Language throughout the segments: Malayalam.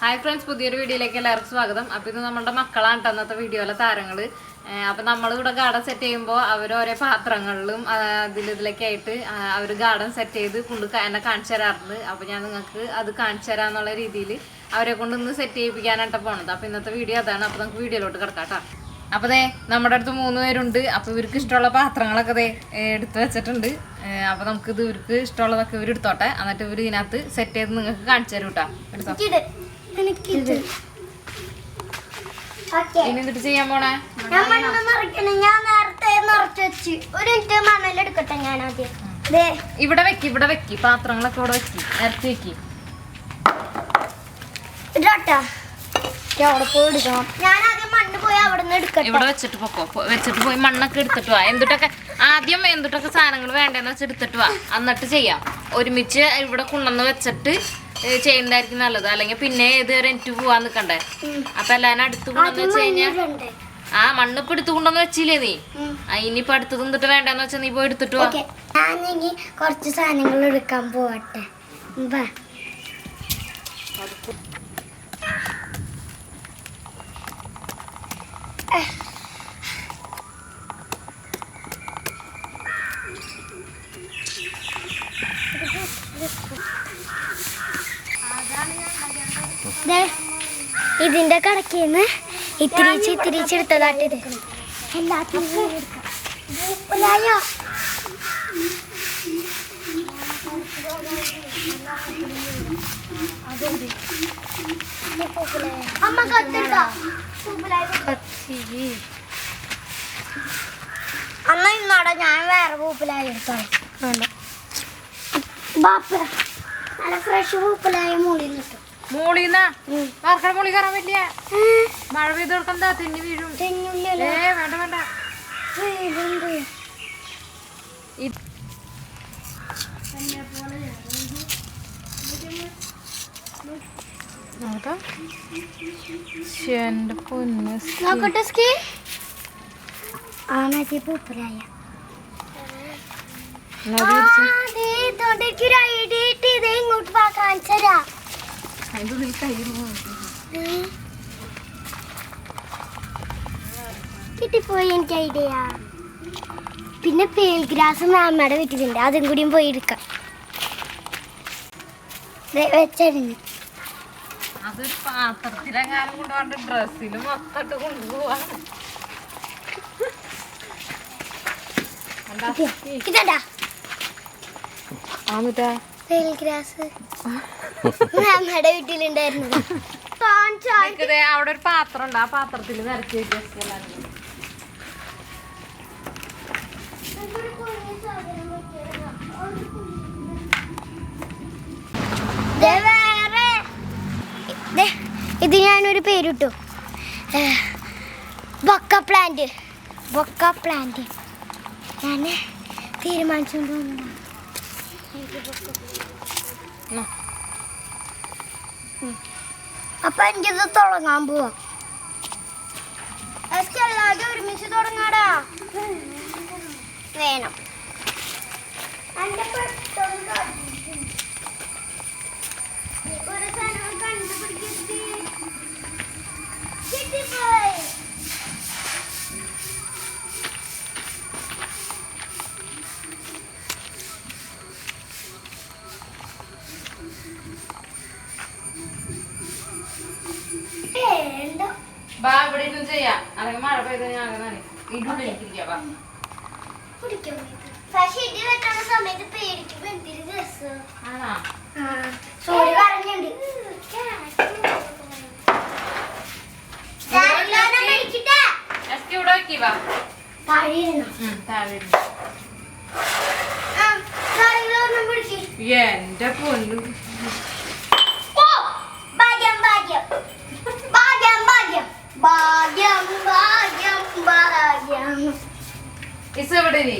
ഹായ് ഫ്രണ്ട്സ് പുതിയൊരു വീഡിയോയിലേക്ക് എല്ലാവർക്കും സ്വാഗതം. അപ്പോൾ ഇത് നമ്മുടെ മക്കളാണ് ട്ടോ അന്നത്തെ വീഡിയോയിലെ താരങ്ങൾ അപ്പോൾ നമ്മളിവിടെ ഗാർഡൻ സെറ്റ് ചെയ്യുമ്പോൾ അവർ ഓരോ പാത്രങ്ങളിലും ആ, ആയിട്ട് അവർ ഗാർഡൻ സെറ്റ് ചെയ്ത് കൊണ്ട് എന്നെ കാണിച്ചു തരാറുണ്ട്. അപ്പോൾ ഞാൻ നിങ്ങൾക്ക് അത് കാണിച്ചു തരാമെന്നുള്ള രീതിയിൽ അവരെ കൊണ്ട് ഇന്ന് സെറ്റ് ചെയ്യിപ്പിക്കാനായിട്ട് പോണത്. അപ്പോൾ ഇന്നത്തെ വീഡിയോ അതാണ്. അപ്പോൾ നമുക്ക് വീഡിയോയിലോട്ട് കിടക്കാം കേട്ടോ അപ്പോൾ ദേ നമ്മുടെ അടുത്ത് മൂന്ന് പേരുണ്ട്. അപ്പോൾ ഇവർക്ക് ഇഷ്ടമുള്ള പാത്രങ്ങളൊക്കെ ദേ എടുത്ത് വെച്ചിട്ടുണ്ട്. അപ്പോൾ നമുക്കിത് ഇവർക്ക് ഇഷ്ടമുള്ളതൊക്കെ ഇവർ എടുത്തോട്ടെ. എന്നിട്ട് ഇവർ ഇതിനകത്ത് സെറ്റ് ചെയ്ത് നിങ്ങൾക്ക് കാണിച്ചു തരും കേട്ടോ എടുത്തോ. എനിക്കിത് എന്നിട്ട് ചെയ്യാൻ പോണേ? ഞാൻ മണ്ണ് നിറയ്ക്കണം. ഞാൻ നേരത്തെ നിറച്ച് വെച്ച്. ഒരു മിനിറ്റ് മണലെടുക്കട്ടെ ഞാൻ ആദ്യം. ദേ. ഇവിടെ വെക്കി ഇവിടെ വെക്കി. പാത്രങ്ങളൊക്കെ ഇവിടെ വെക്കി. നിരത്തി വെക്കി. ഇതാട്ടാ അവിടെ പോയി എടുക്കണം. ഞാൻ ആദ്യം മണ്ണ് പോയി അവിടെ നിന്ന് എടുക്കട്ടെ. ഇവിടെ വെച്ചിട്ട് പൊക്കോ. വെച്ചിട്ട് പോയി മണ്ണൊക്കെ എടുത്തിട്ട് വാ. എന്തിട്ടൊക്കെ ആദ്യം എന്തിട്ടൊക്കെ സാധനങ്ങൾ വേണ്ടെന്ന് വെച്ചെടുത്തിട്ട് വാ. എന്നിട്ട് ചെയ്യാം. ഒരുമിച്ച് ഇവിടെ കൊണ്ടുവന്ന് വെച്ചിട്ട് ചെയ്യുന്നതായിരിക്കും നല്ലത്. അല്ലെങ്കിൽ പിന്നെ ഏതുവരെ എനിക്ക് പോവാൻ നിക്കണ്ടേ. അപ്പൊ എല്ലാരും അടുത്ത് കൊണ്ടുവന്ന് വെച്ച് ആ മണ്ണ് ഇപ്പൊ എടുത്ത് കൊണ്ടുവന്ന് വെച്ചില്ലേ നീ? ഇനിയിപ്പൊ അടുത്ത് തിന്നിട്ട് വേണ്ടെന്ന് വെച്ചാൽ നീ പോയി എടുത്തിട്ട് ഇനി കുറച്ച് സാധനങ്ങൾ എടുക്കാൻ പോവട്ടെ. ഇതിന്റെ കടക്കിന്ന് ഇത്തിരിച്ച് ഇത്തിരിച്ച് എടുത്തതാട്ടിത് എല്ലാത്തിനും ഉലായോ അമ്മ കത്തിട്ടോ? അന്ന ഇന്നാടാ ഞാൻ വേറെ പൂപ്പിലായി എടുത്തോളാം ബാപ്പ നല്ല ഫ്രഷ് പൂപ്പിലായ മുകളിൽ കിട്ടും മോളിന്നാ? വാർക്കട മോളി കയറാൻ പറ്റില്ല മഴ പെയ്ത് കൊടുക്കണ്ട തിന്നി വീഴും? ഏ വേണ്ട വേണ്ട. എന്റെ പൊന്ന് നോക്കട്ടെ സ്കി. ഇങ്ങോട്ട് കാണിച്ചരാ. ഇത് നീ കയ്യിൽ കിട്ടിപ്പോയി എനിക്ക് ഐഡിയ പിന്നെ പേൽ ഗ്രാസ് മാമ്മയുടെ വീട്ടിലുണ്ട്. അതും കൂടിയും പോയി എടുക്കാം. ദേ അതൊരു പാത്രത്തിലെങ്ങാനും കൊണ്ടുപോകാണ്ട് ഡ്രസ്സിൽ മൊത്തമായിട്ട് കൊണ്ടുപോവാ എന്താ? ആ മിട്ടാ മാമ്മയുടെ വീട്ടിലുണ്ടായിരുന്നു അവിടെ ഒരു പാത്രം ഉണ്ട് ആ പാത്രത്തിൽ നിറച്ച് വെച്ച് ഇത് ഞാനൊരു പേരിട്ടു. ബൊക്ക പ്ലാന്റ് ബൊക്ക പ്ലാന്റ് ഞാൻ തീരുമാനിച്ചുകൊണ്ട് വന്നതാ. എന്നാ. എനിക്ക് അപ്പൊ എനിക്കിത് തുടങ്ങാൻ പോവാ. എല്ലാവരും ഒരുമിച്ച് തുടങ്ങാടാ. വേണം. അല്ലെങ്കിൽ മഴ പെയ്ത് ഞാൻ ഇടുള്ളിരിക്കാം. പക്ഷെ ഇടി വെട്ടുന്ന സമയത്ത് പേടിക്കുമ്പോ എന്തൊരു രസം. ആണോ? സോറി പറഞ്ഞുണ്ട് എസ്കി ഇവിടെ വെക്കി ബാ ഉം, താഴെ ഇരുന്ന്. എന്റെ പൊന്നു. ഭാഗ്യം ഭാഗ്യം. ഭാഗ്യം ഭാഗ്യം. ഭാഗ്യം. ഇസ് എവിടെ നീ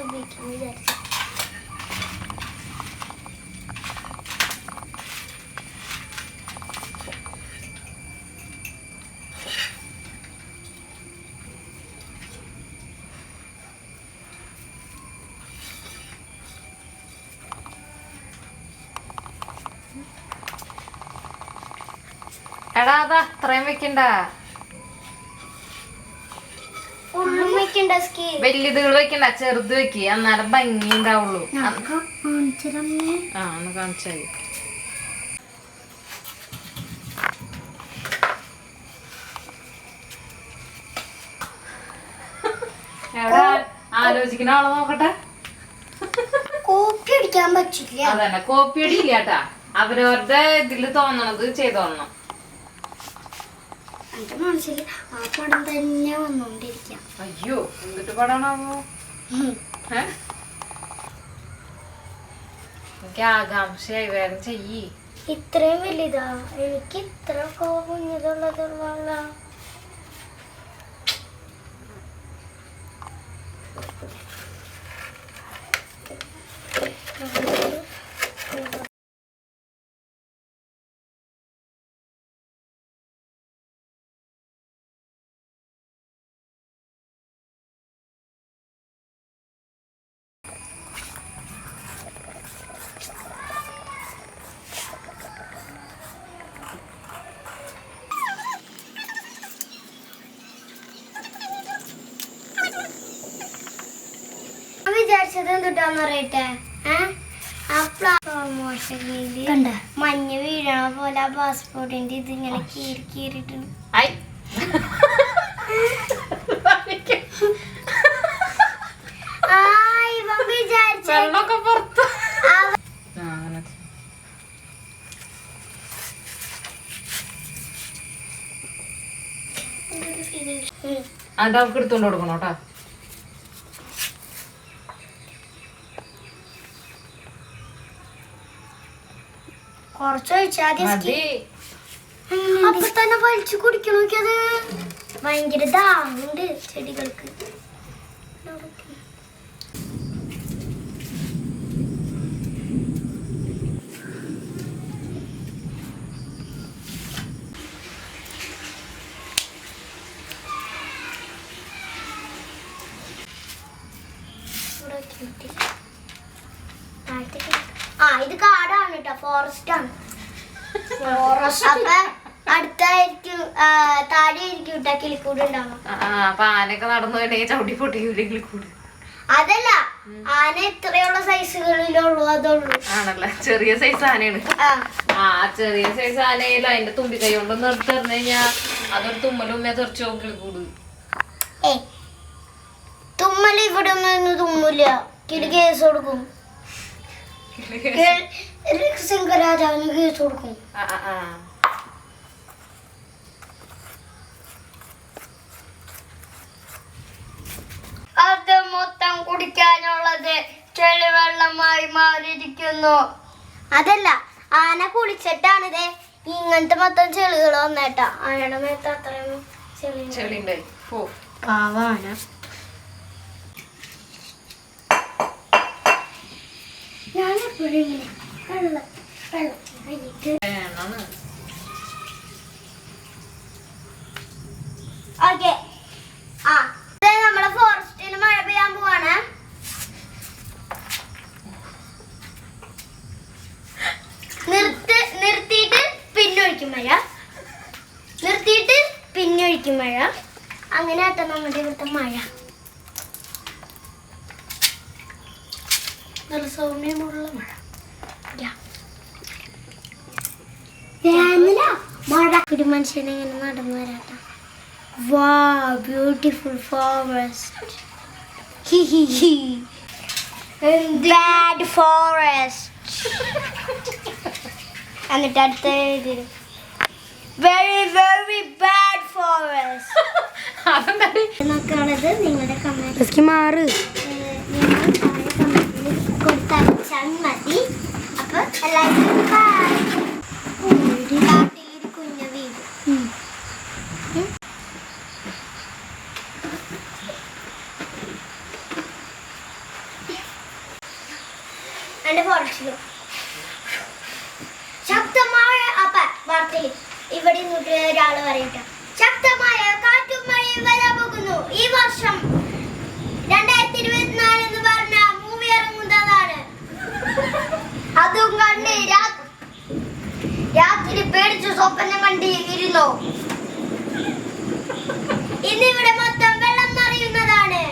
എവിടെ ഉപയോഗിക്കാൻ വിചാരിച്ചു എടാ അതാ അത്രയും വെക്കണ്ട. ഉള്ളും വെക്കണ്ട വെക്കണ്ട ചെറുത് വെക്ക്. അന്നേരം ഭംഗി ഉണ്ടാവുള്ളൂ. ആ ഒന്ന് കാണിച്ചാൽ ആലോചിക്കുന്ന ആളെ നോക്കട്ടെ. കോപ്പി അടിക്കാൻ പറ്റില്ല. അതന്നെ കോപ്പി അടിയില്ല കേട്ടാ. അവരവരുടെ ഇതിൽ തോന്നണത് ചെയ്തോളണം. എന്റെ മനസ്സിൽ ആ പടം തന്നെ വന്നോണ്ടിരിക്കാം അയ്യോ എന്നിട്ട് പടമാണാവോ എനിക്ക് ആകാംക്ഷയായി വേറെ ചെയ്യ്. ഇത്രയും വലുതാ. എനിക്ക് ഇത്ര കുഞ്ഞതുള്ളതുള്ള ഞാൻ എന്തുട്ടാന്ന് പറയട്ടെ. കണ്ട? മഞ്ഞ വീഴണ പോലെ ആ പാസ്പോർട്ടിന്റെ ഇത് ഇങ്ങനെ കീറി കീറിട്ടു ഐ. അവർക്ക്. എടുത്തോണ്ട് കൊടുക്കണം കേട്ടോ. കുറച്ച് ഒഴിച്ചാൽ മതി. അപ്പൊ തന്നെ വലിച്ചു കുടിക്കണം നോക്കിയത് ഭയങ്കര ദാഹമുണ്ട് ചെടികൾക്ക്. ആ ഇത് കാടാണ് കേട്ടോ ഫോറസ്റ്റ് ആണ്. അടുത്തായിരിക്കും താഴെയായിരിക്കും കിളിക്കൂട് ആ, അപ്പൊ ആനയൊക്കെ നടന്നു വേണമെങ്കിൽ ചവിട്ടി പൊട്ടിക്കൂലെങ്കിൽ കൂടി. അതല്ല ആന ഇത്രയുള്ള സൈസുകളിലുള്ളൂ അതുള്ളൂ. ആണല്ലേ? ചെറിയ സൈസ് ആനയാണ്. ആ. ചെറിയ സൈസ് ആനയിലും അതിന്റെ തുമ്പി കൈ കൊണ്ട് എടുത്ത് എറിഞ്ഞു കഴിഞ്ഞാ അതൊരു തുമ്മലും ഉമ്മയെ തെറിച്ച് നോക്കി കൂടു ഏ തുമ്മൽ ഇവിടെ ഒന്നും തുമ്മില്ല. കിളി കേസ് കൊടുക്കും. സിംഗരാജാവിന് കേസ് കൊടുക്കും ആ, ആ, ആ. അത് മൊത്തം കുടിക്കാനുള്ളത് ചെളിവെള്ളമായി മാറിയിരിക്കുന്നു. അതല്ല ആന കുളിച്ചിട്ടാണിത്. ഇങ്ങനത്തെ മൊത്തം ചെളികൾ വന്നേട്ടാ. ആനയുടെ മേത്ത് അത്രയും ചെളി പാവാന ഇങ്ങനെ ഓക്കെ ആ. ഇത് നമ്മുടെ ഫോറസ്റ്റിൽ മഴ പെയ്യാൻ പോവാണ്. നിർത്തി നിർത്തിയിട്ട് പിന്നൊഴിക്കും മഴ. നിർത്തിയിട്ട് പിന്നൊഴിക്കും മഴ. അങ്ങനെ ആട്ടെ നമ്മുടെ മഴ. നല്ല സൗമ്യമുള്ള മഴ. വേനല മഴ ഒരു മനുഷ്യനെ ഇങ്ങനെ നടന്നു വരാട്ടോ. വാ ബ്യൂട്ടിഫുൾ ഫോറസ്റ്റ് ബാഡ് ഫോറസ്റ്റ് എന്നിട്ട് അടുത്ത വെരി വെരി ബാഡ് ഫോറസ്റ്റ് നോക്കാണത് നിങ്ങളുടെ കമന്റ് മാറ്. സ്വപ്നം കണ്ട് ഇരുന്നു ഇന്നിവിടെ മൊത്തം വെള്ളം നിറയുന്നതാണ്.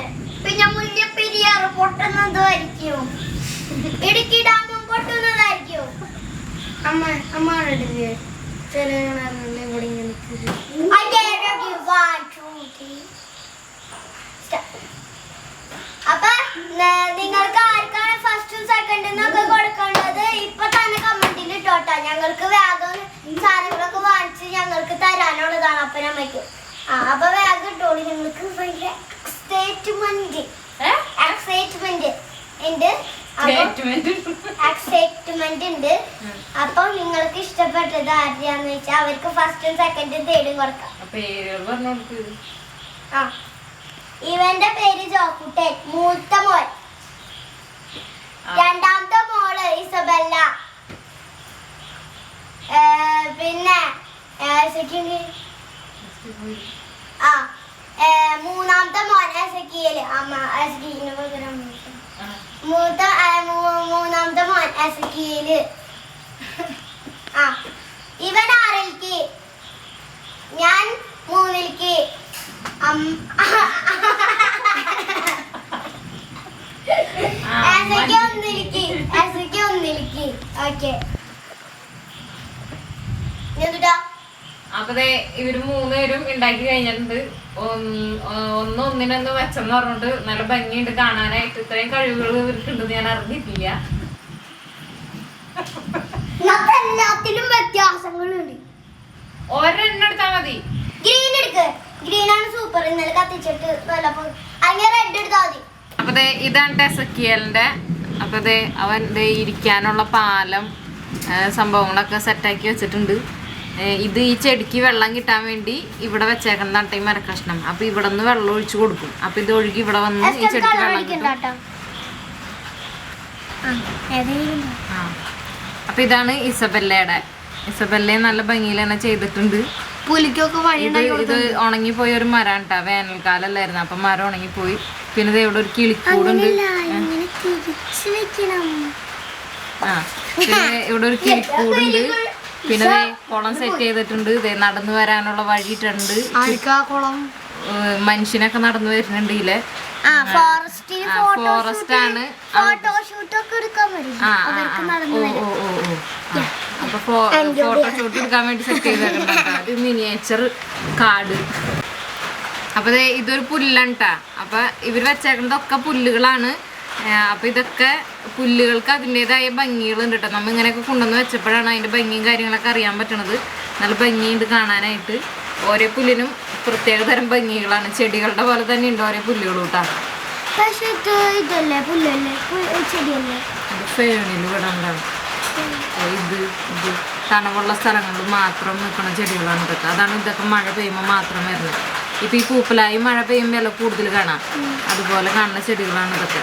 പിന്നെ മുല്ലപ്പെരിയാർ പൊട്ടുന്നതായിരിക്കും. ഇടുക്കി ഡാമും പൊട്ടുന്നതായിരിക്കും. അമ്മ അമ്മ ഇവിടെ. അപ്പൊ നിങ്ങൾക്ക് ആർക്കാണ് ഫസ്റ്റും സെക്കൻഡും ഒക്കെ കൊടുക്കേണ്ടത്? ഇപ്പൊ തന്നെ കമന്റിൽ ഇട്ടോട്ടാ. ഞങ്ങൾക്ക് വേഗം സാധനങ്ങളൊക്കെ വാങ്ങിച്ച് ഞങ്ങൾക്ക് തരാനുള്ളതാണ് അപ്പനമ്മയ്ക്ക് ആ അപ്പൊ വേഗം ഇട്ടോളൂ. ഞങ്ങൾക്ക് ഭയങ്കര എക്സൈറ്റ്മെന്റ് എക്സൈറ്റ്മെന്റ് ഉണ്ട്. എക്സൈറ്റ്മെന്റ് ഉണ്ട്. അപ്പൊ നിങ്ങൾക്ക് ഇഷ്ടപ്പെട്ടത് ആരെയാന്ന് വെച്ചാൽ അവർക്ക് ഫസ്റ്റും സെക്കൻഡും തേർഡും കൊടുക്കാം. ആ ഇവന്റെ പേര് ജോക്കുട്ടൻ. മൂത്ത മോൻ. രണ്ടാമത്തെ മോൾ ഏ, പിന്നെ സെക്കൻഡ്. ആ മൂന്നാമത്തെ മോനെ എസക്കിയൽ. അമ്മ പകരം. മൂത്ത. ഏ, മൂന്നാമത്തെ മോനെ എസക്കിയൽ. ആ ഇവൻ ആറിലേക്ക് ഞാൻ മൂന്നിലേക്ക് ഒന്നിലേക്ക് എസയ്ക്ക് ഒന്നിലേക്ക് ഓക്കെ എന്നിട്ടാ അപ്പൊ ദേ ഇവർ മൂന്നുപേരും ഉണ്ടാക്കി കഴിഞ്ഞിട്ടുണ്ട്. ഒന്ന് ഒന്ന് ഒന്നിനൊന്ന് വെച്ചെന്ന് പറഞ്ഞിട്ട് നല്ല ഭംഗിയുണ്ട്. കാണാനായിട്ട് ഇത്രയും കഴിവുകൾ ഇവർക്കുണ്ടെന്ന് ഞാൻ അറിഞ്ഞിട്ടില്ല. എല്ലാത്തിലും വ്യത്യാസങ്ങളുണ്ട്. ഒരെണ്ണം എടുത്താ മതി. ഗ്രീൻ എടുക്ക്. ഗ്രീൻ ആണ് സൂപ്പർ ഇന്നലെ കത്തിച്ചിട്ട് അങ്ങനെ റെഡ് എടുത്താ മതി. അപ്പൊ ഇതാണ് ടെസക്കിയലിന്റെ അപ്പൊ അവൻ ഇരിക്കാനുള്ള പാലം സംഭവങ്ങളൊക്കെ സെറ്റാക്കി വെച്ചിട്ടുണ്ട്. ഇത് ഈ ചെടിക്ക് വെള്ളം കിട്ടാൻ വേണ്ടി ഇവിടെ വെച്ചേക്കുന്നതാണ് ഈ മരക്കഷ്ണം. അപ്പൊ ഇവിടെ നിന്ന് വെള്ളം ഒഴിച്ചു കൊടുക്കും. അപ്പൊ ഇത് ഒഴുകി ഇവിടെ വന്ന് ഈ ചെടിക്ക് വെള്ളം കിട്ടും. അപ്പൊ ഇതാണ് ഇസബല്ലയുടെ. ഇസബല്ല നല്ല ഭംഗിയിൽ തന്നെ ചെയ്തിട്ടുണ്ട്. ഇത് ഉണങ്ങി പോയ ഒരു മരം കേട്ടാ വേനൽക്കാലല്ലായിരുന്നു അപ്പൊ മരം ഉണങ്ങിപ്പോയി. പിന്നെ ഇവിടെ ഒരു കിളിക്കൂടുണ്ട്. ആ. ഇവിടെ ഒരു കിളിക്കൂടുണ്ട്. പിന്നെ കുളം സെറ്റ് ചെയ്തിട്ടുണ്ട്. നടന്നു വരാനുള്ള വഴിയിട്ടുണ്ട്. മനുഷ്യനൊക്കെ നടന്നു വരുന്നുണ്ട് ഇതിലെ forest ആണ്. അപ്പൊ ഫോട്ടോഷൂട്ട് എടുക്കാൻ വേണ്ടി സെറ്റ് ചെയ്തിട്ടുണ്ട് മിനിയേച്ചർ കാട്. അപ്പൊ ഇതൊരു പുല്ലാണ് കേട്ടാ അപ്പൊ ഇവർ വെച്ചേക്കുന്നതൊക്കെ പുല്ലുകളാണ്. ഏ, അപ്പൊ ഇതൊക്കെ പുല്ലുകൾക്ക് അതിന്റെതായ ഭംഗികളുണ്ട് കേട്ടോ നമ്മൾ ഇങ്ങനെയൊക്കെ കൊണ്ടുവന്ന് വെച്ചപ്പോഴാണ് അതിന്റെ ഭംഗിയും കാര്യങ്ങളൊക്കെ അറിയാൻ പറ്റണത്. നല്ല ഭംഗിയുണ്ട് കാണാനായിട്ട്. ഓരോ പുല്ലിനും പ്രത്യേക തരം ഭംഗികളാണ്. ചെടികളുടെ പോലെ തന്നെ ഉണ്ട് ഓരോ പുല്ലുകളും കേട്ടോ പക്ഷേ ഇത് ഇതല്ലേ? പുല്ലല്ലേ? ചെടിയല്ലേ? ഇത് ഇത് ഇത് തണവുള്ള സ്ഥലങ്ങളിൽ മാത്രം നിൽക്കുന്ന ചെടികളാണ് ഇതൊക്കെ. അതാണ് ഇതൊക്കെ മഴ പെയ്യുമ്പോൾ മാത്രം വരുന്നത്. ഇപ്പം ഈ പൂപ്പലായി മഴ പെയ്യുമ്പോൾ കൂടുതൽ കാണാം. അതുപോലെ കാണുന്ന ചെടികളാണ് ഇതൊക്കെ.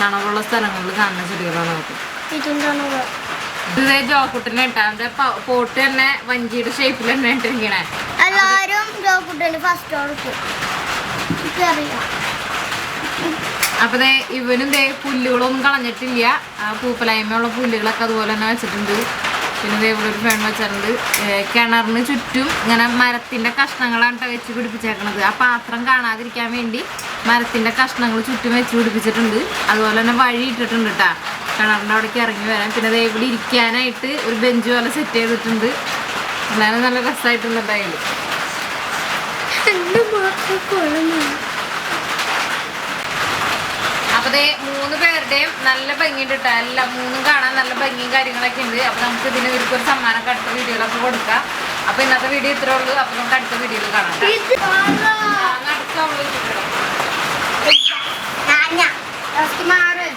തണവുള്ള സ്ഥലങ്ങളിൽ കാണുന്ന ചെടികളാണ് നമുക്ക് ഇതേ ജോക്കുട്ടിനെ ഇട്ടാ. പോട്ട് തന്നെ വഞ്ചിയുടെ ഷേപ്പിൽ തന്നെ ഇട്ടിരിക്കണേ. എല്ലാരും ഫസ്റ്റ് അപ്പൊ ദേ ഇവനും ദേ പുല്ലുകളൊന്നും കളഞ്ഞിട്ടില്ല. ആ പൂപ്പലായ്മയുള്ള പുല്ലുകളൊക്കെ അതുപോലെ തന്നെ വെച്ചിട്ടുണ്ട്. പിന്നെ ദേ ഇവിടെ ഒരു ഫേൺ വെച്ചിട്ടുണ്ട്. കിണറിന് ചുറ്റും ഇങ്ങനെ മരത്തിന്റെ കഷ്ണങ്ങളാണ് വെച്ച് പിടിപ്പിച്ചേക്കണത്. ആ പാത്രം കാണാതിരിക്കാൻ വേണ്ടി മരത്തിന്റെ കഷ്ണങ്ങൾ ചുറ്റും വെച്ച് പിടിപ്പിച്ചിട്ടുണ്ട്. അതുപോലെ തന്നെ വഴി ഇട്ടിട്ടുണ്ട് കേട്ടാ കിണറിന്റെ അവിടേക്ക് ഇറങ്ങി വരാൻ പിന്നെ ഇവിടെ ഇരിക്കാനായിട്ട് ഒരു ബെഞ്ച് പോലെ സെറ്റ് ചെയ്തിട്ടുണ്ട്. എന്നാലും നല്ല രസമായിട്ടുണ്ട് എന്തായാലും. എന്റെ അപ്പൊ ദേ മൂന്ന് പേരുടെയും നല്ല ഭംഗിയുണ്ട് കേട്ടോ എല്ലാം മൂന്നും കാണാൻ നല്ല ഭംഗിയും കാര്യങ്ങളൊക്കെ ഉണ്ട്. അപ്പൊ നമുക്ക് ഇതിന് ഇവർക്ക് ഒരു സമ്മാനമൊക്കെ അടുത്ത വീഡിയോയിലൊക്കെ കൊടുക്കാം. അപ്പൊ ഇന്നത്തെ വീഡിയോ ഇത്രേ ഉള്ളൂ. അപ്പൊ നമുക്ക് അടുത്ത വീഡിയോയിൽ കാണാം Eskimare.